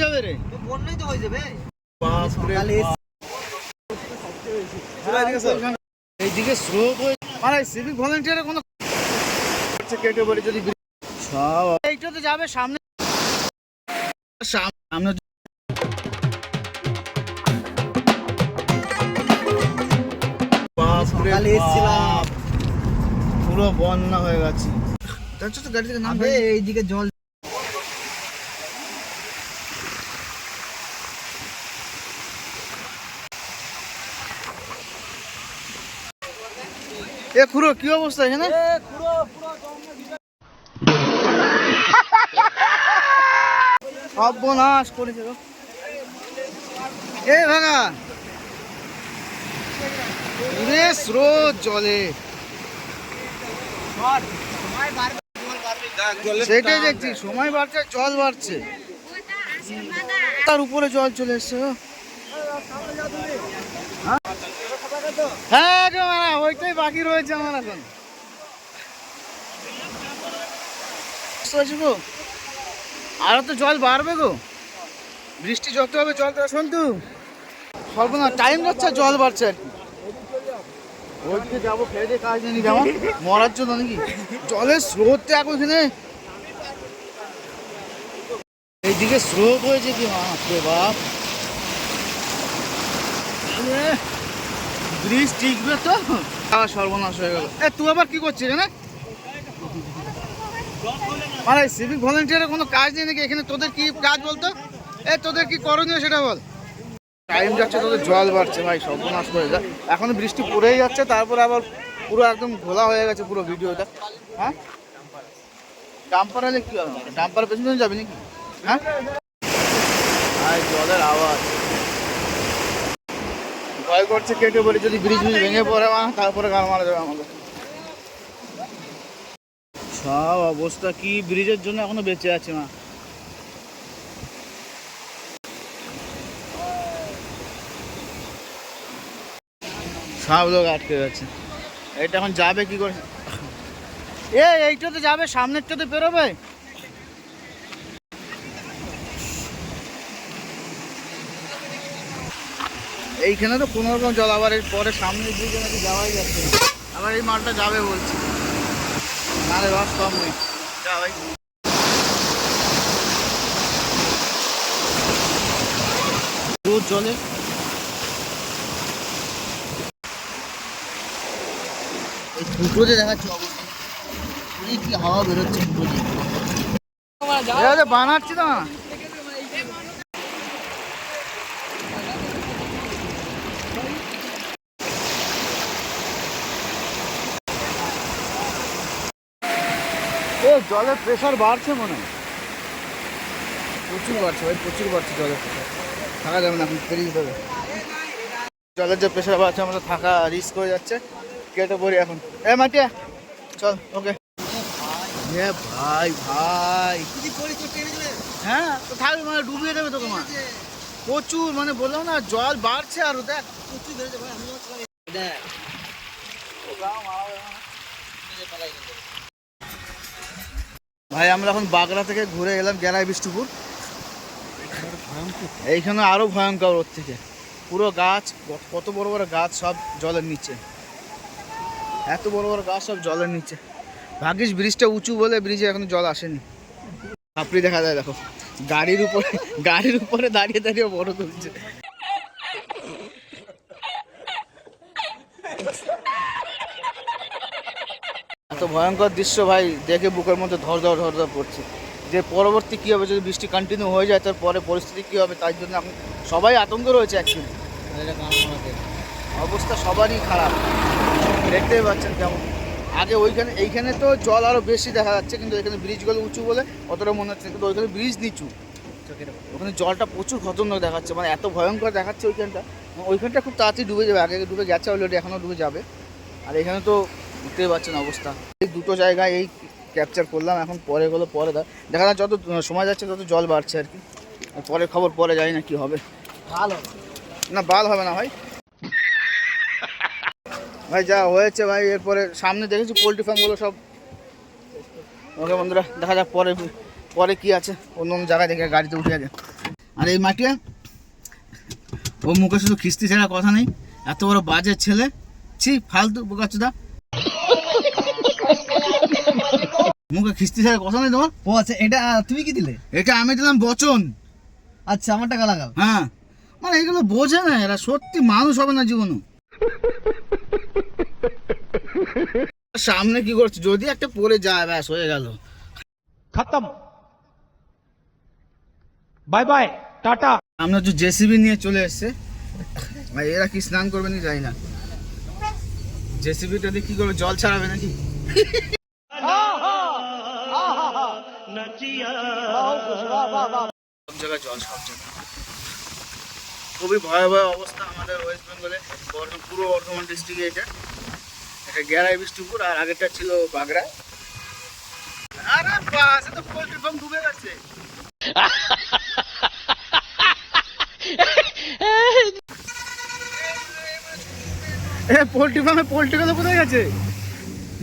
যাবে রে। বন্যাই তো হয়ে যাবে। এইদিকে স্রোত হয়ে মানে সিভিক ভলেন্টিয়ারের কোনো কেটে পড়ে যদি বৃষ্টি- সব যাবে সামনে। সামনে এসেছিলাম। পুরো বন্যা হয়ে গেছে। তো গাড়ি থেকে নামবে এইদিকে জল এ খুড়ো কি অবস্থা এখানে? সর্বনাশ করেছে। এ পুরে স্রোত জলে। সেটাই দেখছি সময় বাড়ছে জল বাড়ছে। তার উপরে জল চলে এসছে। হ্যাঁ ওইটাই বাকি রয়েছে আমার এখন। গো। তো জল বাড়বে গো। বৃষ্টি যত হবে জল তো শুনতু স্বল্প না টাইম যাচ্ছে, জল বাড়ছে আর কি। মরার জন্য নাকি? জলের স্রোত তো এখন এইদিকে স্রোত হয়েছে কি বাপরে বাপ। এ, টিকবে তো? আর সর্বনাশ হয়ে গেল। এ তুই আবার কি করছিস এখানে? মানে সিভিক ভলেন্টিয়ারের কোনো কাজ নেই নাকি? এখানে তোদের কি কাজ বলতো? এ তোদের কি করণীয় সেটা বল। টাইম যাচ্ছে তোদের জল বাড়ছে ভাই সর্বনাশ করে যা এখনও বৃষ্টি পড়েই যাচ্ছে তারপরে আবার পুরো একদম ঘোলা হয়ে গেছে পুরো ভিডিওটা। হ্যাঁ? ডাম্পার হলে কি হবে? ডাম্পার পেছনে যাবি নাকি? হ্যাঁ? জলের আওয়াজ। ভয় করছে, কেটে বলে যদি ব্রিজ ব্রিজ ভেঙে পড়ে, মা, তারপরে গান মারা যাবে আমাদের। সব অবস্থা কি ব্রিজের জন্য এখনও বেঁচে আছে, মা? সব লোক আটকে গেছে। এটা এখন যাবে কি করে? এ এইটাতে যাবে সামনেরটাতে বেরোবে। এইখানে তো কোনো রকম জল আবার এর পরে সামনের দিকে নাকি যাওয়াই যাচ্ছে আবার এই মালটা যাবে বলছে। নারে বাস কম নেই। যা ভাই। রোদ জলে। এই ফুটো যে অবস্থা। কি হাওয়া বেরোচ্ছে ফুটো দিয়ে এটা যে বানাচ্ছি তো না। এ জলের প্রেশার বাড়ছে মনে হয়। প্রচুর বাড়ছে ভাই প্রচুর বাড়ছে জলের প্রেশার থাকা যাবে না এখন পেরিয়ে যেতে হবে। জলের যে প্রেশার বাড়ছে আমাদের থাকা রিস্ক হয়ে যাচ্ছে। কেটে পড়ি এখন। এ মাটিয়া চল ওকে। এ ভাই ভাই। হ্যাঁ তো থাকবে মানে ডুবিয়ে দেবে তোকে মা। প্রচুর মানে বললাম না জল বাড়ছে আরও দেখ প্রচুর আমি দেখ। ভাই, আমরা এখন বাগড়া থেকে ঘুরে এলাম গেরাই বিষ্ণুপুর। এইখানে আরও ভয়ঙ্কর ওর থেকে। পুরো গাছ, কত- বড় বড় গাছ সব জলের নিচে। এত বড় বড় গাছ সব জলের নিচে। ভাগ্যিস ব্রিজটা উঁচু বলে ব্রিজে এখন জল আসেনি। আপনি দেখা যায়, দেখো। গাড়ির উপরে গাড়ির উপরে দাঁড়িয়ে দাঁড়িয়ে বড় তুলছে এত ভয়ঙ্কর দৃশ্য ভাই, দেখে বুকের মধ্যে ধর ধর ধর ধর পড়ছে। যে পরবর্তী কী হবে যদি বৃষ্টি কন্টিনিউ হয়ে যায়, তার পরে পরিস্থিতি কী হবে, তার জন্য এখন সবাই আতঙ্ক রয়েছে অ্যাকচুয়ালি অবস্থা সবারই খারাপ। দেখতেই পাচ্ছেন কেমন। আগে ওইখানে এইখানে তো জল আরও বেশি দেখা যাচ্ছে, কিন্তু এখানে ব্রিজগুলো উঁচু বলে অতটা মনে হচ্ছে। কিন্তু ওইখানে ব্রিজ নিচু। ওখানে জলটা প্রচুর খতরনাক দেখাচ্ছে মানে এত ভয়ঙ্কর দেখাচ্ছে ওইখানটা। ওইখানটা খুব তাড়াতাড়ি ডুবে যাবে, আগে ডুবে গেছে অলরেডি এখনও ডুবে যাবে। আর এখানে তো বুঝতেই পারছেন অবস্থা। এই দুটো জায়গায় এই ক্যাপচার করলাম এখন পরে গেলো পরে দা- দেখা যাক যত সময় যাচ্ছে তত জল বাড়ছে আর কি। আর পরে খবর পরে জানি না কি হবে। ভালো। না বাল হবে না ভাই। ভাই যা হয়েছে ভাই এরপরে সামনে দেখেছি পোলট্রি ফার্মগুলো সব। ওকে বন্ধুরা দেখা যাক পরে পরে কি আছে। অন্য অন্য জায়গায় দেখে গাড়িতে উঠে আছে আর এই মাটিয়া ও মুখে শুধু খিস্তি ছাড়া কথা নেই। এত বড় বাজের ছেলে। ছি ফালতু বোকাচুদা মুখে খিস্তি ছাড়া কথা নেই তোমার? ও আচ্ছা এটা তুমি কি দিলে? এটা আমি দিলাম বচন। আচ্ছা আমার টাকা লাগাও হ্যাঁ। মানে এগুলো বোঝে না এরা সত্যি মানুষ হবে না জীবনে সামনে কি করছে? যদি একটা পড়ে যায় ব্যাস হয়ে গেল। খতম। Bye bye tata. আমরা যে জেসিবি নিয়ে চলে এসেছে। ভাই এরা কি স্নান করবে না জানি না। জেসিবিটা দিয়ে কি করবে? জল ছাড়াবে নাকি? জায়গায় জল সব জায়গায়। খুবই ভয়াবহ অবস্থা আমাদের ওয়েস্ট বেঙ্গলে বর্ধমান পুরো বর্ধমান ডিস্ট্রিক্টে এটা। এটা গেরাই বিষ্ণুপুর আর আগেরটা ছিল বাগড়া। আরে বাস তো পোল্ট্রি ফার্ম ডুবে গেছে। এ পোল্ট্রি ফার্মে পোল্ট্রিগুলো কোথায় গেছে?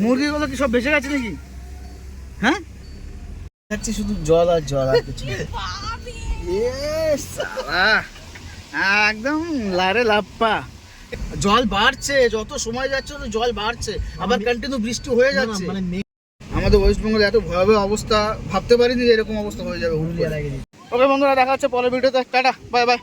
মুরগিগুলো কি সব বেঁচে গেছে নাকি? হ্যাঁ? খাচ্ছি শুধু জল আর জল আর কিছু সালা, একদম লারে লাপ্পা। জল বাড়ছে যত সময় যাচ্ছে তত জল বাড়ছে। আবার কন্টিনিউ বৃষ্টি হয়ে যাচ্ছে। মানে আমাদের ওয়েস্ট বেঙ্গলে এত ভয়াবহ অবস্থা ভাবতে পারিনি যে এরকম অবস্থা হয়ে যাবে ওকে বন্ধুরা দেখা হচ্ছে পরের ভিডিওতে টাটা বাই বাই